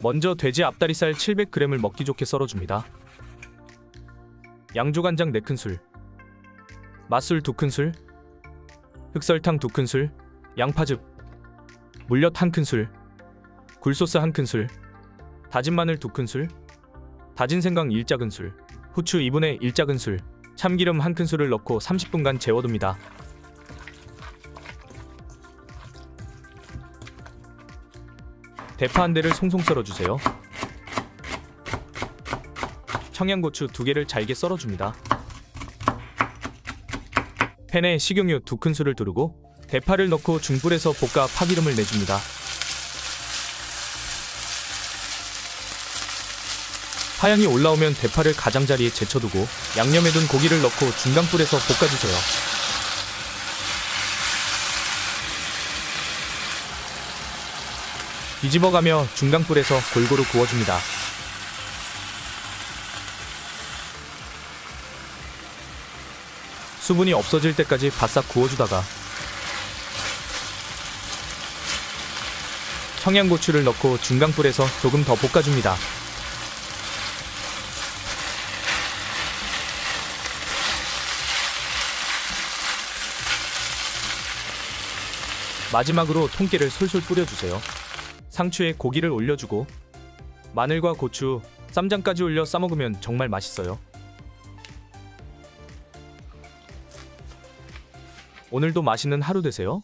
먼저 돼지 앞다리살 700g을 먹기 좋게 썰어줍니다. 양조간장 4큰술, 맛술 2큰술, 흑설탕 2큰술, 양파즙, 물엿 1큰술, 굴소스 1큰술, 다진 마늘 2큰술, 다진 생강 1작은술, 후추 2분의 1작은술, 참기름 1큰술을 넣고 30분간 재워둡니다. 대파 한 대를 송송 썰어주세요. 청양고추 두 개를 잘게 썰어줍니다. 팬에 식용유 두 큰술을 두르고 대파를 넣고 중불에서 볶아 파기름을 내줍니다. 파향이 올라오면 대파를 가장자리에 제쳐두고 양념해둔 고기를 넣고 중강불에서 볶아주세요. 뒤집어가며 중강불에서 골고루 구워줍니다. 수분이 없어질 때까지 바싹 구워주다가 청양고추를 넣고 중강불에서 조금 더 볶아줍니다. 마지막으로 통깨를 솔솔 뿌려주세요. 상추에 고기를 올려주고 마늘과 고추, 쌈장까지 올려 싸먹으면 정말 맛있어요. 오늘도 맛있는 하루 되세요.